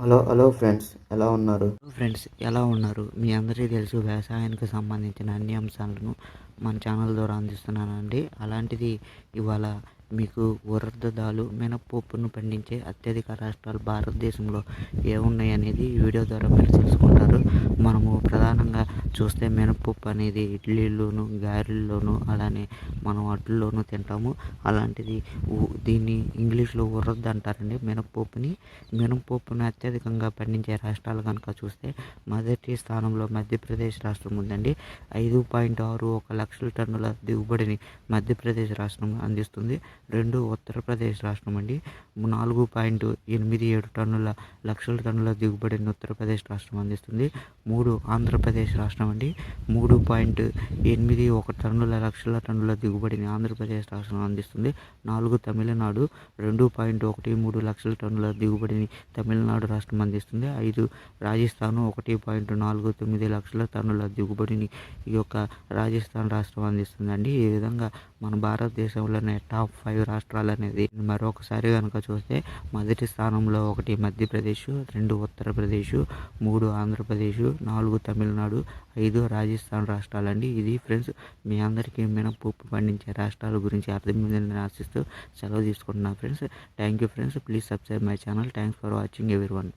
Hello hello friends ఎలా ఉన్నారు? Friends ఎలా ఉన్నారు? మీ అందరికీ తెలుసు వ్యవసాయానికి సంబంధించిన అన్ని అంశాలను మన ఛానల్ ద్వారా అందిస్తున్నానండి. అలాంటిది ఇవాళ మీకు వరదదాలు మినపప్పును పండించే అత్యధిక రాష్ట్రాలు భారతదేశంలో ఏమున్నాయి అనేది ఈ వీడియో ద్వారా మీరు తెలుసుకుంటారు. మనము ప్రధానంగా చూస్తే మినపప్పు అనేది ఇడ్లీలోను గారెల్లోను అలానే మనం అట్లలోనూ తింటాము. అలాంటిది దీన్ని ఇంగ్లీష్లో ఉరద్ద అంటారండి. మినపప్పుని మినపప్పుని అత్యధికంగా పండించే రాష్ట్రాలు కనుక చూస్తే మొదటి స్థానంలో మధ్యప్రదేశ్ రాష్ట్రం ఉందండి. ఐదు పాయింట్ ఆరు ఒక లక్షల టన్నుల దిగుబడిని మధ్యప్రదేశ్ రాష్ట్రం అందిస్తుంది. రెండు ఉత్తరప్రదేశ్ రాష్ట్రం అండి. నాలుగు పాయింట్ ఎనిమిది ఏడు టన్నుల లక్షల టన్నుల దిగుబడిని ఉత్తరప్రదేశ్ రాష్ట్రం అందిస్తుంది. మూడు ఆంధ్రప్రదేశ్ రాష్ట్రం అండి. మూడు పాయింట్ ఎనిమిది ఒక టన్నుల లక్షల టన్నుల దిగుబడిని ఆంధ్రప్రదేశ్ రాష్ట్రం అందిస్తుంది. నాలుగు తమిళనాడు రెండు పాయింట్ ఒకటి మూడు లక్షల టన్నుల దిగుబడిని తమిళనాడు రాష్ట్రం అందిస్తుంది. ఐదు రాజస్థాన్ ఒకటి పాయింట్ నాలుగు తొమ్మిది లక్షల టన్నుల దిగుబడిని ఈ యొక్క రాజస్థాన్ రాష్ట్రం అందిస్తుందండి. ఈ విధంగా మన భారతదేశంలోనే టాప్ ఫైవ్ రాష్ట్రాలు అనేది మరొకసారి కనుక చూస్తే మొదటి స్థానంలో ఒకటి మధ్యప్రదేశ్ రెండు ఉత్తరప్రదేశ్ మూడు ఆంధ్రప్రదేశ్ నాలుగు తమిళనాడు ఐదు రాజస్థాన్ రాష్ట్రాలండి. ఇది ఫ్రెండ్స్ మీ అందరికీ మినపప్పు పండించే రాష్ట్రాల గురించి అర్థమైందని ఆశిస్తూ సెలవు తీసుకుంటున్నాను friends. Thank you friends. Please subscribe my channel. Thanks for watching ఎవరి వన్